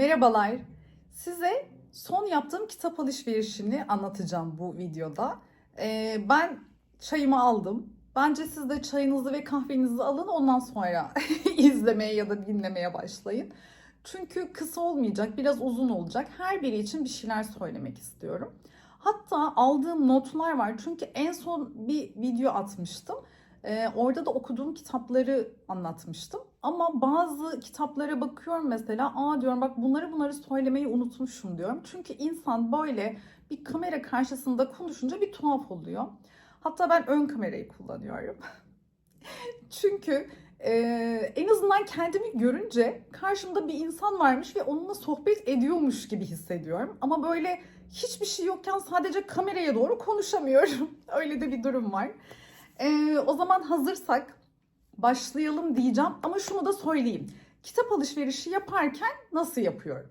Merhabalar. Size son yaptığım kitap alışverişini anlatacağım bu videoda. Ee, ben çayımı aldım. Bence siz de çayınızı ve kahvenizi alın ondan sonra izlemeye ya da dinlemeye başlayın. Çünkü kısa olmayacak, biraz uzun olacak. Her biri için bir şeyler söylemek istiyorum. Hatta aldığım notlar var. Çünkü en son bir video atmıştım. Ee, orada da okuduğum kitapları anlatmıştım. Ama bazı kitaplara bakıyorum mesela, aa diyorum bak bunları bunları söylemeyi unutmuşum diyorum. Çünkü insan böyle bir kamera karşısında konuşunca bir tuhaf oluyor. Hatta ben ön kamerayı kullanıyorum. Çünkü e, en azından kendimi görünce karşımda bir insan varmış ve onunla sohbet ediyormuş gibi hissediyorum. Ama böyle hiçbir şey yokken sadece kameraya doğru konuşamıyorum. Öyle de bir durum var. Ee, o zaman hazırsak başlayalım diyeceğim ama şunu da söyleyeyim. Kitap alışverişi yaparken nasıl yapıyorum?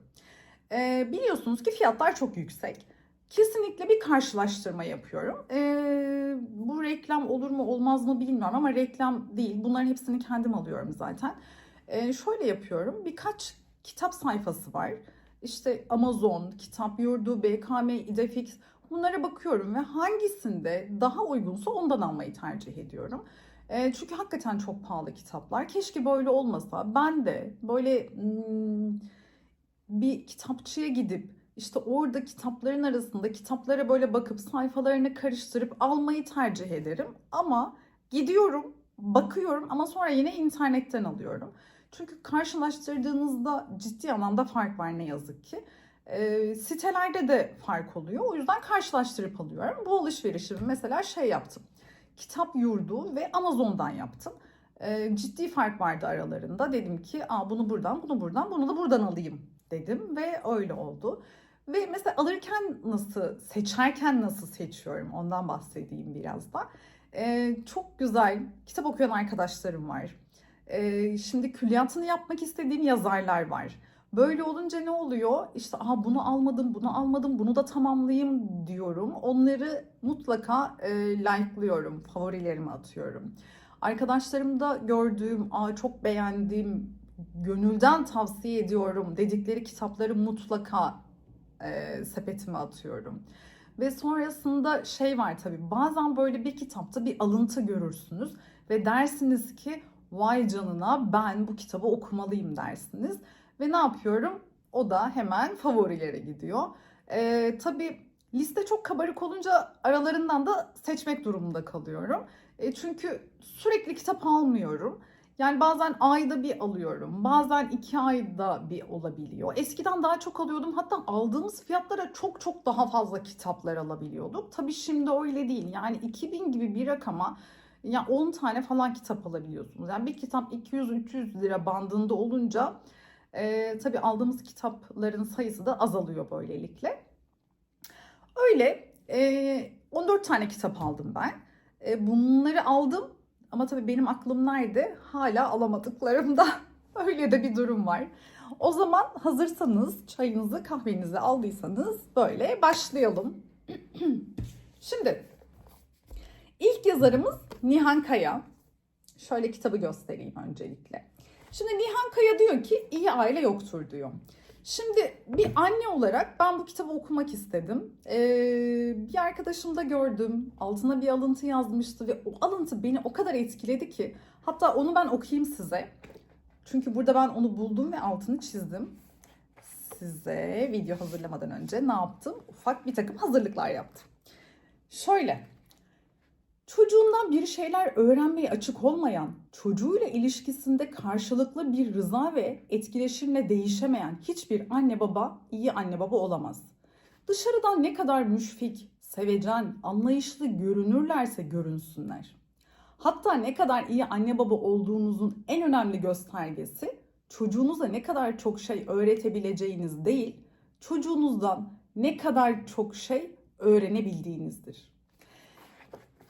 Ee, biliyorsunuz ki fiyatlar çok yüksek. Kesinlikle bir karşılaştırma yapıyorum. Ee, bu reklam olur mu olmaz mı bilmiyorum ama reklam değil. Bunların hepsini kendim alıyorum zaten. Ee, şöyle yapıyorum. Birkaç kitap sayfası var. İşte Amazon, Kitap Yurdu, BKM, İdefix Bunlara bakıyorum ve hangisinde daha uygunsa ondan almayı tercih ediyorum. Çünkü hakikaten çok pahalı kitaplar. Keşke böyle olmasa. Ben de böyle hmm, bir kitapçıya gidip işte orada kitapların arasında kitaplara böyle bakıp sayfalarını karıştırıp almayı tercih ederim. Ama gidiyorum, bakıyorum ama sonra yine internetten alıyorum. Çünkü karşılaştırdığınızda ciddi anlamda fark var ne yazık ki. E, sitelerde de fark oluyor. O yüzden karşılaştırıp alıyorum. Bu alışverişimi mesela şey yaptım. Kitap Yurdu ve Amazon'dan yaptım. E, ciddi fark vardı aralarında. Dedim ki Aa, bunu buradan, bunu buradan, bunu da buradan alayım dedim ve öyle oldu. Ve mesela alırken nasıl, seçerken nasıl seçiyorum ondan bahsedeyim biraz da. E, çok güzel kitap okuyan arkadaşlarım var. E, şimdi külliyatını yapmak istediğim yazarlar var. Böyle olunca ne oluyor? İşte aha bunu almadım, bunu almadım, bunu da tamamlayayım diyorum. Onları mutlaka e, like'lıyorum, favorilerime atıyorum. Arkadaşlarımda gördüğüm, aa çok beğendiğim, gönülden tavsiye ediyorum dedikleri kitapları mutlaka e, sepetime atıyorum. Ve sonrasında şey var tabii bazen böyle bir kitapta bir alıntı görürsünüz ve dersiniz ki vay canına ben bu kitabı okumalıyım dersiniz. Ve ne yapıyorum? O da hemen favorilere gidiyor. Ee, tabii liste çok kabarık olunca aralarından da seçmek durumunda kalıyorum. E, çünkü sürekli kitap almıyorum. Yani bazen ayda bir alıyorum. Bazen iki ayda bir olabiliyor. Eskiden daha çok alıyordum. Hatta aldığımız fiyatlara çok çok daha fazla kitaplar alabiliyorduk. Tabii şimdi öyle değil. Yani 2000 gibi bir rakama ya 10 tane falan kitap alabiliyorsunuz. Yani bir kitap 200-300 lira bandında olunca e, tabii aldığımız kitapların sayısı da azalıyor böylelikle. Öyle e, 14 tane kitap aldım ben. E, bunları aldım ama tabii benim aklım nerede? Hala alamadıklarımda. Öyle de bir durum var. O zaman hazırsanız çayınızı kahvenizi aldıysanız böyle başlayalım. Şimdi ilk yazarımız Nihan Kaya. Şöyle kitabı göstereyim öncelikle. Şimdi Nihan Kaya diyor ki iyi aile yoktur diyor. Şimdi bir anne olarak ben bu kitabı okumak istedim. Ee, bir arkadaşımda gördüm. Altına bir alıntı yazmıştı ve o alıntı beni o kadar etkiledi ki. Hatta onu ben okuyayım size. Çünkü burada ben onu buldum ve altını çizdim. Size video hazırlamadan önce ne yaptım? Ufak bir takım hazırlıklar yaptım. Şöyle. Çocuğundan bir şeyler öğrenmeye açık olmayan, çocuğuyla ilişkisinde karşılıklı bir rıza ve etkileşimle değişemeyen hiçbir anne baba iyi anne baba olamaz. Dışarıdan ne kadar müşfik, sevecen, anlayışlı görünürlerse görünsünler. Hatta ne kadar iyi anne baba olduğunuzun en önemli göstergesi çocuğunuza ne kadar çok şey öğretebileceğiniz değil, çocuğunuzdan ne kadar çok şey öğrenebildiğinizdir.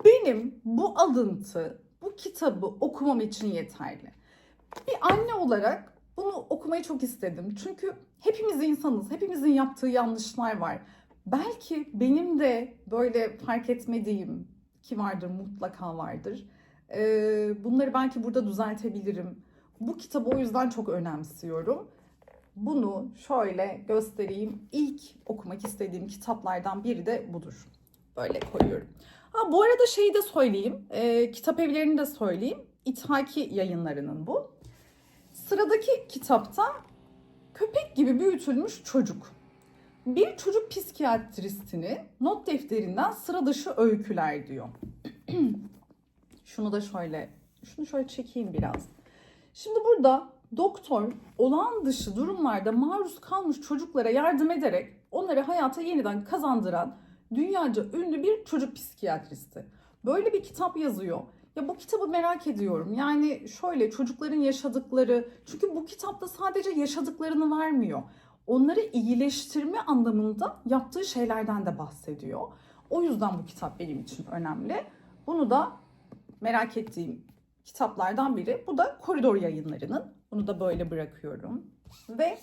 Benim bu alıntı, bu kitabı okumam için yeterli. Bir anne olarak bunu okumayı çok istedim. Çünkü hepimiz insanız, hepimizin yaptığı yanlışlar var. Belki benim de böyle fark etmediğim ki vardır, mutlaka vardır. Bunları belki burada düzeltebilirim. Bu kitabı o yüzden çok önemsiyorum. bunu şöyle göstereyim. İlk okumak istediğim kitaplardan biri de budur. Böyle koyuyorum. Ha bu arada şeyi de söyleyeyim. e, kitap evlerini de söyleyeyim. İthaki yayınlarının bu. Sıradaki kitapta köpek gibi büyütülmüş çocuk. Bir çocuk psikiyatristini not defterinden sıra dışı öyküler diyor. şunu da şöyle, şunu şöyle çekeyim biraz. Şimdi burada doktor olağan dışı durumlarda maruz kalmış çocuklara yardım ederek onları hayata yeniden kazandıran dünyaca ünlü bir çocuk psikiyatristi. Böyle bir kitap yazıyor. Ya bu kitabı merak ediyorum. Yani şöyle çocukların yaşadıkları, çünkü bu kitapta sadece yaşadıklarını vermiyor. Onları iyileştirme anlamında yaptığı şeylerden de bahsediyor. O yüzden bu kitap benim için önemli. Bunu da merak ettiğim kitaplardan biri. Bu da Koridor Yayınları'nın. Bunu da böyle bırakıyorum. Ve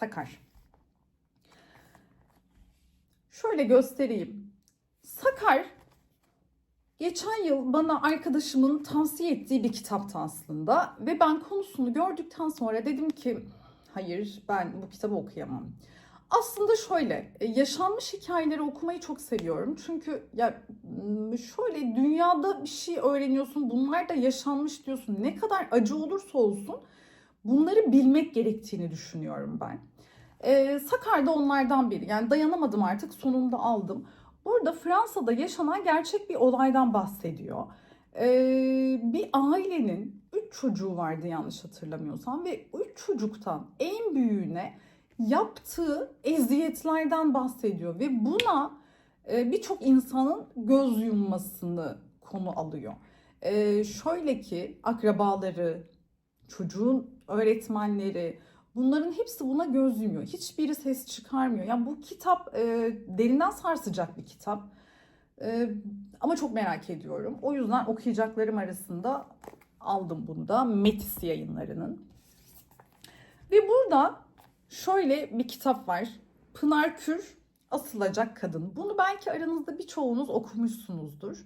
Sakar. Şöyle göstereyim. Sakar geçen yıl bana arkadaşımın tavsiye ettiği bir kitaptı aslında ve ben konusunu gördükten sonra dedim ki hayır ben bu kitabı okuyamam. Aslında şöyle e, yaşanmış hikayeleri okumayı çok seviyorum. Çünkü ya şöyle dünyada bir şey öğreniyorsun. Bunlar da yaşanmış diyorsun. Ne kadar acı olursa olsun bunları bilmek gerektiğini düşünüyorum ben. Ee, Sakar da onlardan biri. Yani dayanamadım artık sonunda aldım. Burada Fransa'da yaşanan gerçek bir olaydan bahsediyor. Ee, bir ailenin üç çocuğu vardı yanlış hatırlamıyorsam ve üç çocuktan en büyüğüne yaptığı eziyetlerden bahsediyor ve buna e, birçok insanın göz yummasını konu alıyor. E, şöyle ki akrabaları, çocuğun öğretmenleri bunların hepsi buna göz yumuyor. Hiçbiri ses çıkarmıyor. Yani bu kitap e, derinden sarsacak bir kitap. E, ama çok merak ediyorum. O yüzden okuyacaklarım arasında aldım bunu da Metis yayınlarının. Ve burada şöyle bir kitap var. Pınar Kür Asılacak Kadın. Bunu belki aranızda birçoğunuz okumuşsunuzdur.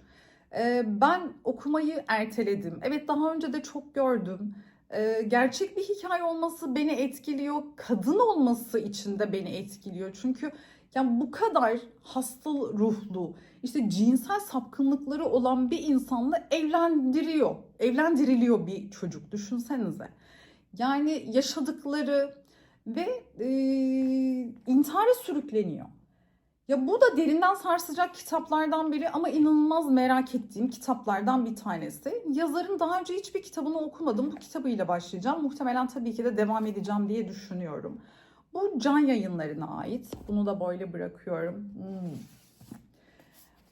Ee, ben okumayı erteledim. Evet daha önce de çok gördüm. Ee, gerçek bir hikaye olması beni etkiliyor. Kadın olması için de beni etkiliyor. Çünkü yani bu kadar hasta ruhlu, işte cinsel sapkınlıkları olan bir insanla evlendiriyor. Evlendiriliyor bir çocuk düşünsenize. Yani yaşadıkları ve e, intihara sürükleniyor. Ya bu da derinden sarsacak kitaplardan biri ama inanılmaz merak ettiğim kitaplardan bir tanesi. Yazarın daha önce hiçbir kitabını okumadım. Bu kitabıyla başlayacağım. Muhtemelen tabii ki de devam edeceğim diye düşünüyorum. Bu Can Yayınları'na ait. Bunu da böyle bırakıyorum. Hmm.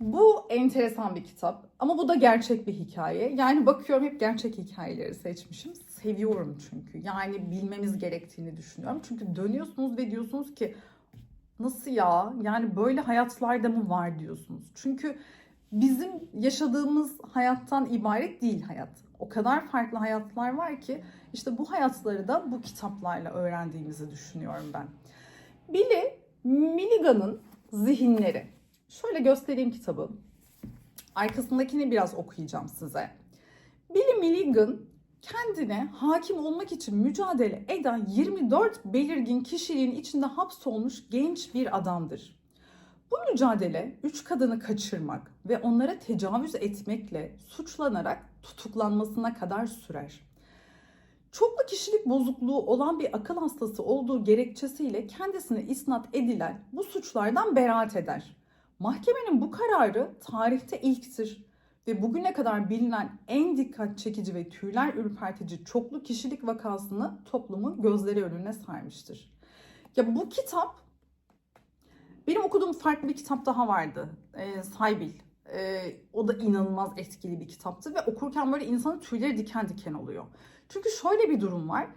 Bu enteresan bir kitap ama bu da gerçek bir hikaye. Yani bakıyorum hep gerçek hikayeleri seçmişim. Seviyorum çünkü. Yani bilmemiz gerektiğini düşünüyorum. Çünkü dönüyorsunuz ve diyorsunuz ki nasıl ya? Yani böyle hayatlar da mı var diyorsunuz. Çünkü bizim yaşadığımız hayattan ibaret değil hayat. O kadar farklı hayatlar var ki işte bu hayatları da bu kitaplarla öğrendiğimizi düşünüyorum ben. Billy Milligan'ın Zihinleri. Şöyle göstereyim kitabı. Arkasındakini biraz okuyacağım size. Billy Milligan kendine hakim olmak için mücadele eden 24 belirgin kişiliğin içinde hapsolmuş genç bir adamdır. Bu mücadele üç kadını kaçırmak ve onlara tecavüz etmekle suçlanarak tutuklanmasına kadar sürer. Çoklu kişilik bozukluğu olan bir akıl hastası olduğu gerekçesiyle kendisine isnat edilen bu suçlardan beraat eder. Mahkemenin bu kararı tarihte ilktir ve bugüne kadar bilinen en dikkat çekici ve tüyler ürpertici çoklu kişilik vakasını toplumun gözleri önüne sermiştir. Ya bu kitap benim okuduğum farklı bir kitap daha vardı. E, Saybil. E, o da inanılmaz etkili bir kitaptı ve okurken böyle insanın tüyleri diken diken oluyor. Çünkü şöyle bir durum var.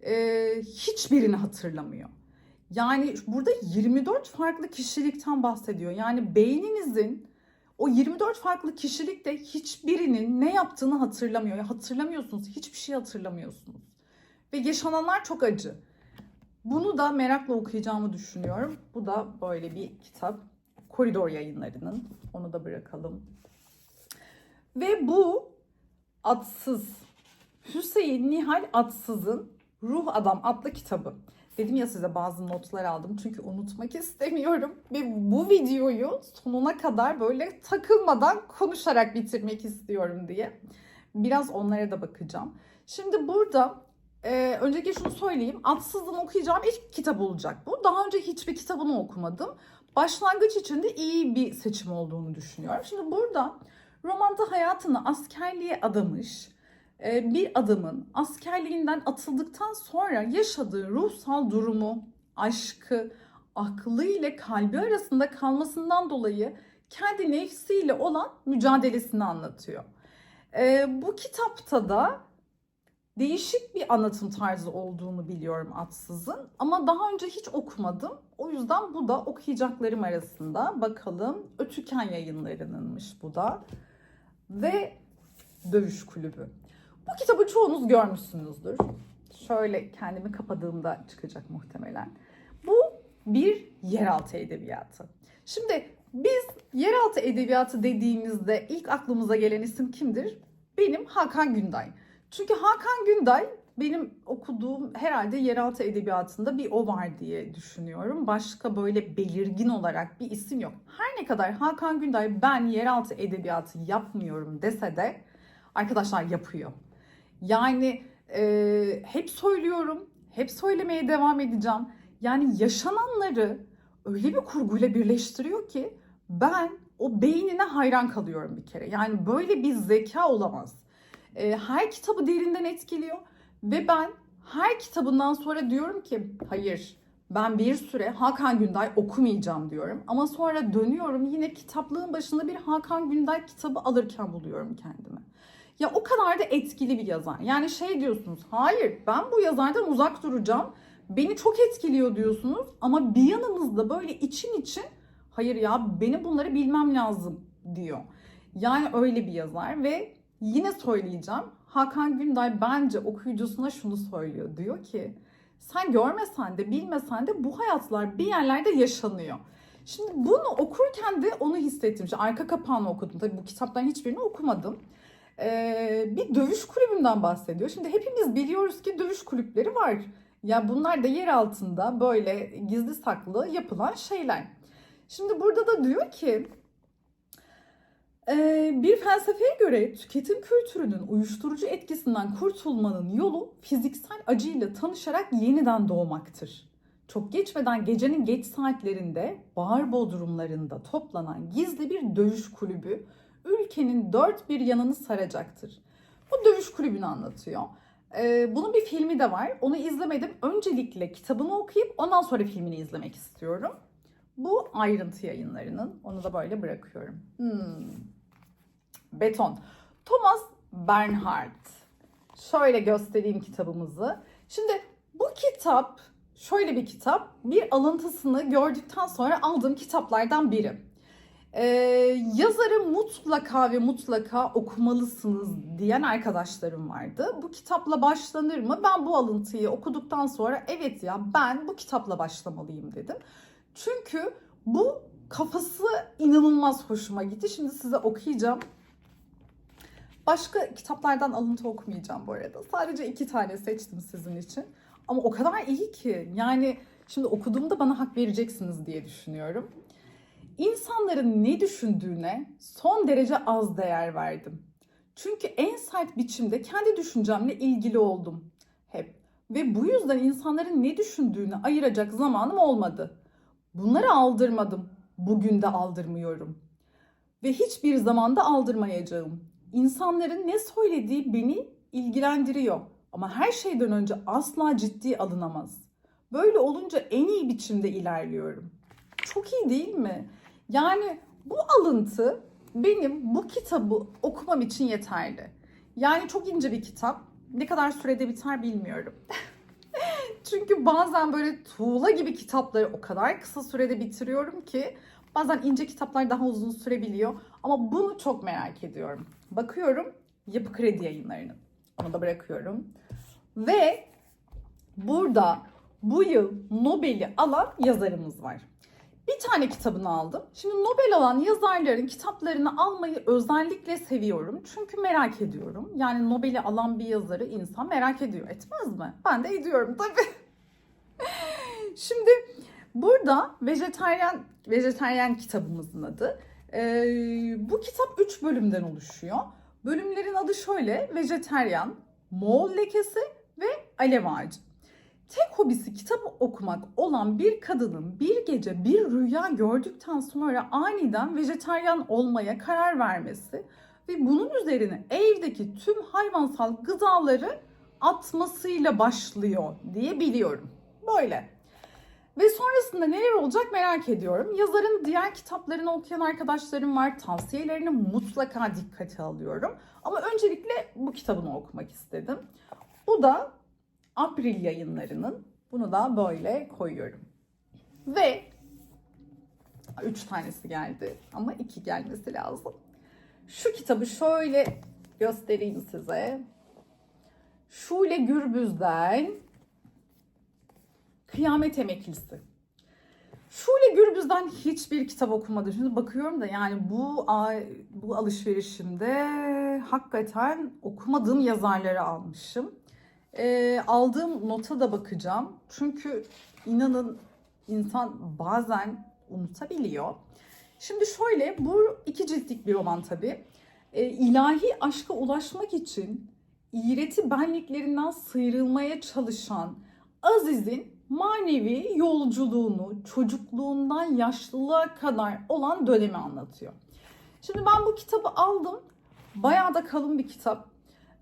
E, hiçbirini hatırlamıyor. Yani burada 24 farklı kişilikten bahsediyor. Yani beyninizin o 24 farklı kişilikte hiçbirinin ne yaptığını hatırlamıyor. Hatırlamıyorsunuz, hiçbir şey hatırlamıyorsunuz. Ve yaşananlar çok acı. Bunu da merakla okuyacağımı düşünüyorum. Bu da böyle bir kitap. Koridor yayınlarının. Onu da bırakalım. Ve bu adsız. Hüseyin Nihal Adsız'ın Ruh Adam adlı kitabı. Dedim ya size bazı notlar aldım çünkü unutmak istemiyorum. Ve bu videoyu sonuna kadar böyle takılmadan konuşarak bitirmek istiyorum diye. Biraz onlara da bakacağım. Şimdi burada e, önceki şunu söyleyeyim. Atsızın okuyacağım ilk kitap olacak bu. Daha önce hiçbir kitabını okumadım. Başlangıç için de iyi bir seçim olduğunu düşünüyorum. Şimdi burada romanda hayatını askerliğe adamış bir adamın askerliğinden atıldıktan sonra yaşadığı ruhsal durumu, aşkı, aklı ile kalbi arasında kalmasından dolayı kendi nefsiyle olan mücadelesini anlatıyor. E, bu kitapta da değişik bir anlatım tarzı olduğunu biliyorum Atsız'ın ama daha önce hiç okumadım. O yüzden bu da okuyacaklarım arasında. Bakalım Ötüken yayınlarınınmış bu da. Ve Dövüş Kulübü. Bu kitabı çoğunuz görmüşsünüzdür. Şöyle kendimi kapadığımda çıkacak muhtemelen. Bu bir yeraltı edebiyatı. Şimdi biz yeraltı edebiyatı dediğimizde ilk aklımıza gelen isim kimdir? Benim Hakan Günday. Çünkü Hakan Günday benim okuduğum herhalde yeraltı edebiyatında bir o var diye düşünüyorum. Başka böyle belirgin olarak bir isim yok. Her ne kadar Hakan Günday ben yeraltı edebiyatı yapmıyorum dese de arkadaşlar yapıyor. Yani e, hep söylüyorum, hep söylemeye devam edeceğim. Yani yaşananları öyle bir kurguyla birleştiriyor ki ben o beynine hayran kalıyorum bir kere. Yani böyle bir zeka olamaz. E, her kitabı derinden etkiliyor ve ben her kitabından sonra diyorum ki hayır ben bir süre Hakan Günday okumayacağım diyorum. Ama sonra dönüyorum yine kitaplığın başında bir Hakan Günday kitabı alırken buluyorum kendimi. Ya o kadar da etkili bir yazar. Yani şey diyorsunuz, hayır ben bu yazardan uzak duracağım. Beni çok etkiliyor diyorsunuz ama bir yanınızda böyle için için hayır ya benim bunları bilmem lazım diyor. Yani öyle bir yazar ve yine söyleyeceğim. Hakan Günday bence okuyucusuna şunu söylüyor. Diyor ki sen görmesen de bilmesen de bu hayatlar bir yerlerde yaşanıyor. Şimdi bunu okurken de onu hissettim. İşte arka kapağını okudum. Tabii bu kitapların hiçbirini okumadım e, bir dövüş kulübünden bahsediyor. Şimdi hepimiz biliyoruz ki dövüş kulüpleri var. Ya bunlar da yer altında böyle gizli saklı yapılan şeyler. Şimdi burada da diyor ki bir felsefeye göre tüketim kültürünün uyuşturucu etkisinden kurtulmanın yolu fiziksel acıyla tanışarak yeniden doğmaktır. Çok geçmeden gecenin geç saatlerinde bar bodrumlarında toplanan gizli bir dövüş kulübü ülkenin dört bir yanını saracaktır. Bu dövüş kulübünü anlatıyor. Ee, bunun bir filmi de var. Onu izlemedim. Öncelikle kitabını okuyup ondan sonra filmini izlemek istiyorum. Bu ayrıntı yayınlarının. Onu da böyle bırakıyorum. Hmm. Beton. Thomas Bernhard. Şöyle göstereyim kitabımızı. Şimdi bu kitap şöyle bir kitap. Bir alıntısını gördükten sonra aldığım kitaplardan biri. Ee, yazarı mutlaka ve mutlaka okumalısınız diyen arkadaşlarım vardı. Bu kitapla başlanır mı? Ben bu alıntıyı okuduktan sonra evet ya ben bu kitapla başlamalıyım dedim. Çünkü bu kafası inanılmaz hoşuma gitti. Şimdi size okuyacağım. Başka kitaplardan alıntı okumayacağım bu arada. Sadece iki tane seçtim sizin için. Ama o kadar iyi ki. Yani şimdi okuduğumda bana hak vereceksiniz diye düşünüyorum. İnsanların ne düşündüğüne son derece az değer verdim. Çünkü en sert biçimde kendi düşüncemle ilgili oldum hep. Ve bu yüzden insanların ne düşündüğünü ayıracak zamanım olmadı. Bunları aldırmadım. Bugün de aldırmıyorum. Ve hiçbir zamanda aldırmayacağım. İnsanların ne söylediği beni ilgilendiriyor. Ama her şeyden önce asla ciddi alınamaz. Böyle olunca en iyi biçimde ilerliyorum. Çok iyi değil mi? Yani bu alıntı benim bu kitabı okumam için yeterli. Yani çok ince bir kitap. Ne kadar sürede biter bilmiyorum. Çünkü bazen böyle tuğla gibi kitapları o kadar kısa sürede bitiriyorum ki bazen ince kitaplar daha uzun sürebiliyor. Ama bunu çok merak ediyorum. Bakıyorum Yapı Kredi yayınlarının. Onu da bırakıyorum. Ve burada bu yıl Nobel'i alan yazarımız var. Bir tane kitabını aldım. Şimdi Nobel alan yazarların kitaplarını almayı özellikle seviyorum. Çünkü merak ediyorum. Yani Nobel'i alan bir yazarı insan merak ediyor. Etmez mi? Ben de ediyorum tabii. Şimdi burada vejetaryen vejetaryen kitabımızın adı. Ee, bu kitap 3 bölümden oluşuyor. Bölümlerin adı şöyle: Vejeteryan, Moğol lekesi ve Alev ağacı. Tek hobisi kitap okumak olan bir kadının bir gece bir rüya gördükten sonra aniden vejetaryen olmaya karar vermesi ve bunun üzerine evdeki tüm hayvansal gıdaları atmasıyla başlıyor diye biliyorum. Böyle. Ve sonrasında neler olacak merak ediyorum. Yazarın diğer kitaplarını okuyan arkadaşlarım var. Tavsiyelerini mutlaka dikkate alıyorum. Ama öncelikle bu kitabını okumak istedim. Bu da April yayınlarının. Bunu da böyle koyuyorum. Ve üç tanesi geldi ama iki gelmesi lazım. Şu kitabı şöyle göstereyim size. Şule Gürbüz'den Kıyamet Emeklisi. Şule Gürbüz'den hiçbir kitap okumadım. Şimdi bakıyorum da yani bu bu alışverişimde hakikaten okumadığım yazarları almışım. Ee, aldığım nota da bakacağım. Çünkü inanın insan bazen unutabiliyor. Şimdi şöyle bu iki ciltlik bir roman tabii. Ee, ilahi aşka ulaşmak için iğreti benliklerinden sıyrılmaya çalışan Aziz'in manevi yolculuğunu çocukluğundan yaşlılığa kadar olan dönemi anlatıyor. Şimdi ben bu kitabı aldım. Bayağı da kalın bir kitap.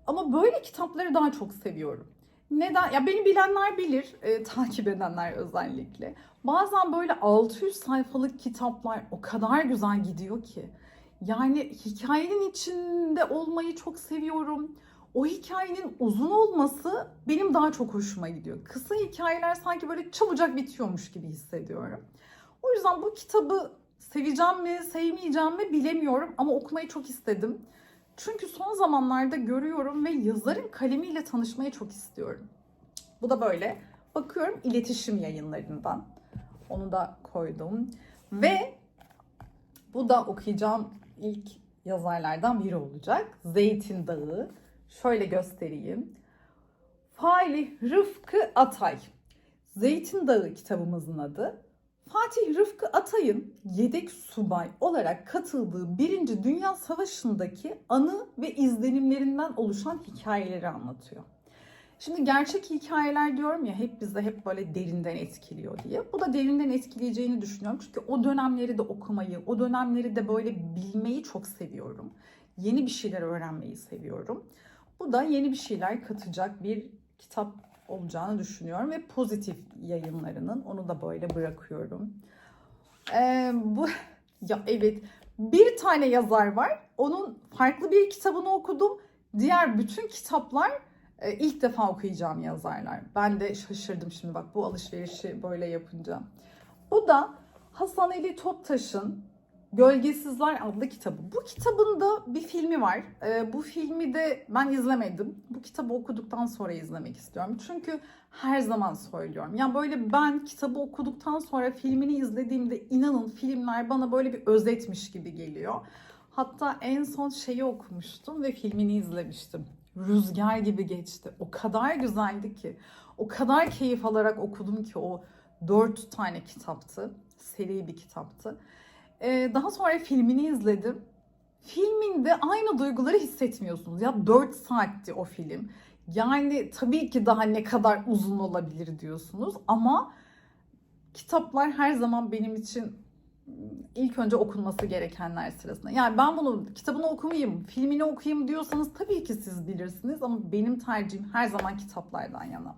Ama böyle kitapları daha çok seviyorum. Neden? Ya beni bilenler bilir, e, takip edenler özellikle. Bazen böyle 600 sayfalık kitaplar o kadar güzel gidiyor ki. Yani hikayenin içinde olmayı çok seviyorum. O hikayenin uzun olması benim daha çok hoşuma gidiyor. Kısa hikayeler sanki böyle çabucak bitiyormuş gibi hissediyorum. O yüzden bu kitabı seveceğim mi, sevmeyeceğim mi bilemiyorum ama okumayı çok istedim. Çünkü son zamanlarda görüyorum ve yazarın kalemiyle tanışmayı çok istiyorum. Bu da böyle. Bakıyorum iletişim yayınlarından. Onu da koydum. Ve bu da okuyacağım ilk yazarlardan biri olacak. Zeytin Dağı. Şöyle göstereyim. Falih Rıfkı Atay. Zeytin Dağı kitabımızın adı. Fatih Rıfkı Atay'ın yedek subay olarak katıldığı Birinci Dünya Savaşı'ndaki anı ve izlenimlerinden oluşan hikayeleri anlatıyor. Şimdi gerçek hikayeler diyorum ya hep bize hep böyle derinden etkiliyor diye. Bu da derinden etkileyeceğini düşünüyorum. Çünkü o dönemleri de okumayı, o dönemleri de böyle bilmeyi çok seviyorum. Yeni bir şeyler öğrenmeyi seviyorum. Bu da yeni bir şeyler katacak bir kitap olacağını düşünüyorum ve pozitif yayınlarının onu da böyle bırakıyorum. Ee, bu ya evet bir tane yazar var. Onun farklı bir kitabını okudum. Diğer bütün kitaplar e, ilk defa okuyacağım yazarlar. Ben de şaşırdım şimdi bak bu alışverişi böyle yapınca. Bu da Hasan Ali Toptaş'ın Gölgesizler adlı kitabı. Bu kitabın da bir filmi var. Ee, bu filmi de ben izlemedim. Bu kitabı okuduktan sonra izlemek istiyorum. Çünkü her zaman söylüyorum. Yani böyle ben kitabı okuduktan sonra filmini izlediğimde inanın filmler bana böyle bir özetmiş gibi geliyor. Hatta en son şeyi okumuştum ve filmini izlemiştim. Rüzgar gibi geçti. O kadar güzeldi ki. O kadar keyif alarak okudum ki o dört tane kitaptı. Seri bir kitaptı. Ee, daha sonra filmini izledim. Filminde aynı duyguları hissetmiyorsunuz. Ya 4 saatti o film. Yani tabii ki daha ne kadar uzun olabilir diyorsunuz ama kitaplar her zaman benim için ilk önce okunması gerekenler sırasında. Yani ben bunu kitabını okumayayım, filmini okuyayım diyorsanız tabii ki siz bilirsiniz ama benim tercihim her zaman kitaplardan yana.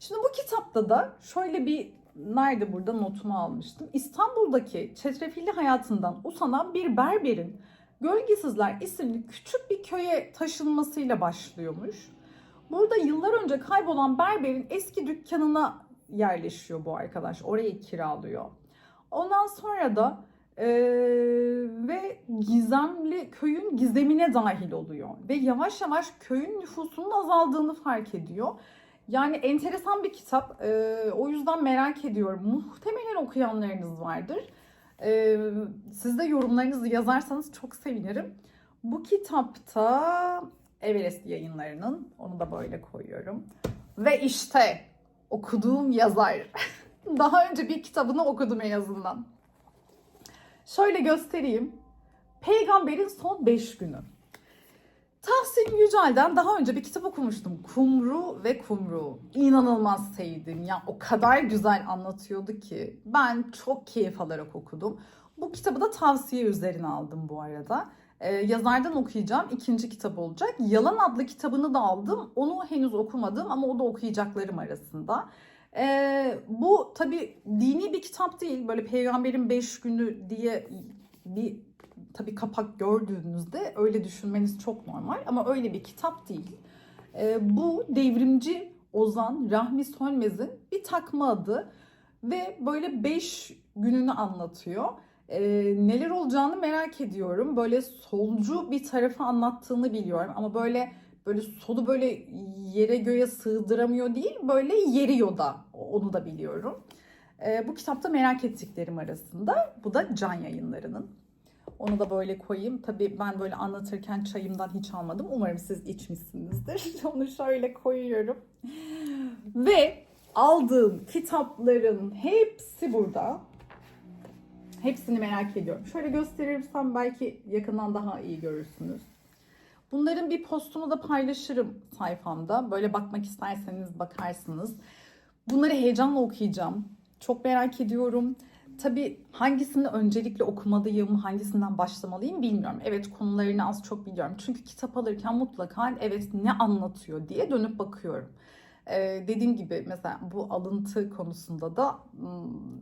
Şimdi bu kitapta da şöyle bir nerede burada notumu almıştım. İstanbul'daki çetrefilli hayatından usanan bir berberin Gölgesizler isimli küçük bir köye taşınmasıyla başlıyormuş. Burada yıllar önce kaybolan berberin eski dükkanına yerleşiyor bu arkadaş. Orayı kiralıyor. Ondan sonra da eee, ve gizemli köyün gizemine dahil oluyor. Ve yavaş yavaş köyün nüfusunun azaldığını fark ediyor. Yani enteresan bir kitap. Ee, o yüzden merak ediyorum. Muhtemelen okuyanlarınız vardır. Ee, siz de yorumlarınızı yazarsanız çok sevinirim. Bu kitapta Everest yayınlarının, onu da böyle koyuyorum. Ve işte okuduğum yazar Daha önce bir kitabını okudum en azından. Şöyle göstereyim. Peygamberin son 5 günü. Tahsin Yücel'den daha önce bir kitap okumuştum. Kumru ve Kumru. İnanılmaz sevdim. Ya o kadar güzel anlatıyordu ki. Ben çok keyif alarak okudum. Bu kitabı da tavsiye üzerine aldım bu arada. Ee, yazardan okuyacağım. ikinci kitap olacak. Yalan adlı kitabını da aldım. Onu henüz okumadım ama o da okuyacaklarım arasında. Ee, bu tabi dini bir kitap değil. Böyle peygamberin beş günü diye bir tabi kapak gördüğünüzde öyle düşünmeniz çok normal. Ama öyle bir kitap değil. Ee, bu devrimci Ozan Rahmi Sönmez'in bir takma adı. Ve böyle beş gününü anlatıyor. Ee, neler olacağını merak ediyorum. Böyle solcu bir tarafı anlattığını biliyorum. Ama böyle böyle solu böyle yere göğe sığdıramıyor değil, böyle yeriyor da onu da biliyorum. Ee, bu kitapta merak ettiklerim arasında. Bu da Can Yayınları'nın. Onu da böyle koyayım. Tabii ben böyle anlatırken çayımdan hiç almadım. Umarım siz içmişsinizdir. Onu şöyle koyuyorum. Ve aldığım kitapların hepsi burada. Hepsini merak ediyorum. Şöyle gösterirsem belki yakından daha iyi görürsünüz. Bunların bir postunu da paylaşırım sayfamda. Böyle bakmak isterseniz bakarsınız. Bunları heyecanla okuyacağım. Çok merak ediyorum. Tabii hangisini öncelikle okumalıyım, hangisinden başlamalıyım bilmiyorum. Evet konularını az çok biliyorum. Çünkü kitap alırken mutlaka evet ne anlatıyor diye dönüp bakıyorum. Ee, dediğim gibi mesela bu alıntı konusunda da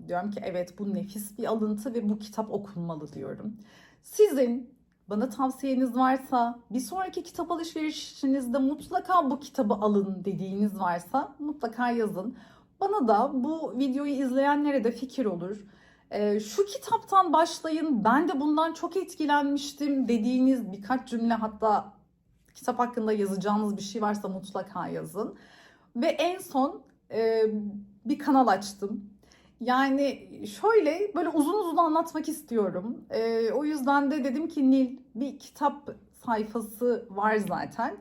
diyorum ki evet bu nefis bir alıntı ve bu kitap okunmalı diyorum. Sizin bana tavsiyeniz varsa, bir sonraki kitap alışverişinizde mutlaka bu kitabı alın dediğiniz varsa mutlaka yazın. Bana da bu videoyu izleyenlere de fikir olur. Ee, şu kitaptan başlayın, ben de bundan çok etkilenmiştim dediğiniz birkaç cümle hatta kitap hakkında yazacağınız bir şey varsa mutlaka yazın. Ve en son e, bir kanal açtım. Yani şöyle böyle uzun uzun anlatmak istiyorum. Ee, o yüzden de dedim ki Nil bir kitap sayfası var zaten.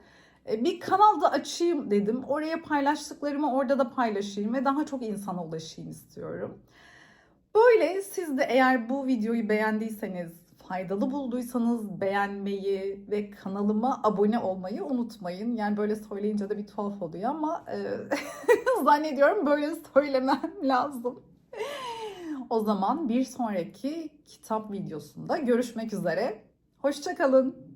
Ee, bir kanal da açayım dedim. Oraya paylaştıklarımı orada da paylaşayım ve daha çok insana ulaşayım istiyorum. Böyle siz de eğer bu videoyu beğendiyseniz, faydalı bulduysanız beğenmeyi ve kanalıma abone olmayı unutmayın. Yani böyle söyleyince de bir tuhaf oluyor ama e, zannediyorum böyle söylemem lazım. O zaman bir sonraki kitap videosunda görüşmek üzere. Hoşçakalın.